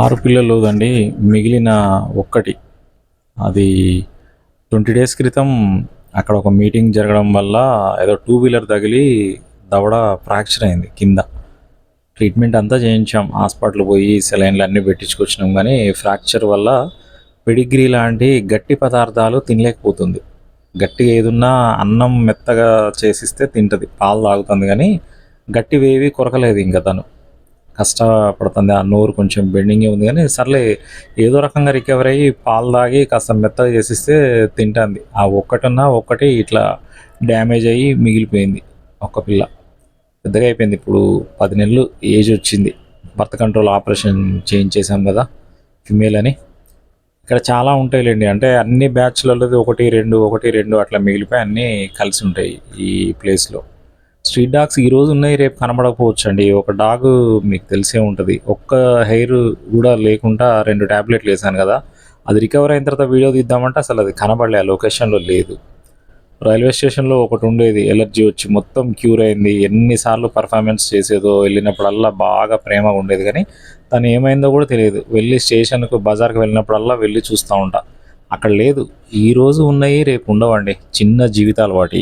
ఆరు పిల్లలు అండి మిగిలిన ఒక్కటి. అది ట్వంటీ డేస్ క్రితం అక్కడ ఒక మీటింగ్ జరగడం వల్ల ఏదో టూ వీలర్ తగిలి దవడ ఫ్రాక్చర్ అయింది కింద. ట్రీట్మెంట్ అంతా చేయించాం. హాస్పిటల్ పోయి సెలైన్లు అన్నీ పెట్టించుకొచ్చినాం కానీ ఫ్రాక్చర్ వల్ల పెడిగ్రీ లాంటి గట్టి పదార్థాలు తినలేకపోతుంది. గట్టిగా ఏదున్నా అన్నం మెత్తగా చేసిస్తే తింటుంది. పాలు తాగుతుంది కానీ గట్టివేవి కొరకలేదు ఇంకా తను. కష్టపడుతుంది. ఆ నోరు కొంచెం బెండింగ్ ఉంది కానీ సర్లే ఏదో రకంగా రికవర్ అయ్యి పాలు తాగి కాస్త మెత్తగా చేసిస్తే తింటుంది. ఆ ఒక్కటున్నా ఒక్కటి ఇట్లా డ్యామేజ్ అయ్యి మిగిలిపోయింది ఒక్క పిల్ల. పెద్దగా అయిపోయింది. ఇప్పుడు పది నెలలు ఏజ్ వచ్చింది. బర్త్ కంట్రోల్ ఆపరేషన్ చేయించేసాం కదా ఫిమేల్ అని. ఇక్కడ చాలా ఉంటాయిలేండి. అంటే అన్ని బ్యాచ్లలో ఒకటి రెండు ఒకటి రెండు అట్లా మిగిలిపోయి అన్నీ కలిసి ఉంటాయి ఈ ప్లేస్లో స్ట్రీట్ డాగ్స్ ఈ రోజు ఉన్నాయి రేపు కనబడకపోవచ్చు అండి ఒక డాగ్ మీకు తెలిసే ఉంటుంది. ఒక్క హెయిర్ కూడా లేకుండా రెండు ట్యాబ్లెట్లు వేసాను కదా. అది రికవర్ అయిన తర్వాత వీడియో తీద్దామంటే అసలు అది కనబడలే ఆ లొకేషన్లో లేదు. రైల్వే స్టేషన్లో ఒకటి ఉండేది ఎలర్జీ వచ్చి మొత్తం క్యూర్ అయింది. ఎన్నిసార్లు పర్ఫార్మెన్స్ చేసేదో వెళ్ళినప్పుడల్లా బాగా ప్రేమగా ఉండేది కానీ తను ఏమైందో కూడా తెలియదు. వెళ్ళి స్టేషన్కు బజార్కి వెళ్ళినప్పుడల్లా వెళ్ళి చూస్తూ ఉంటా. అక్కడ లేదు. ఈ రోజు ఉన్నాయి రేపు ఉండవండి. చిన్న జీవితాలు వాటి.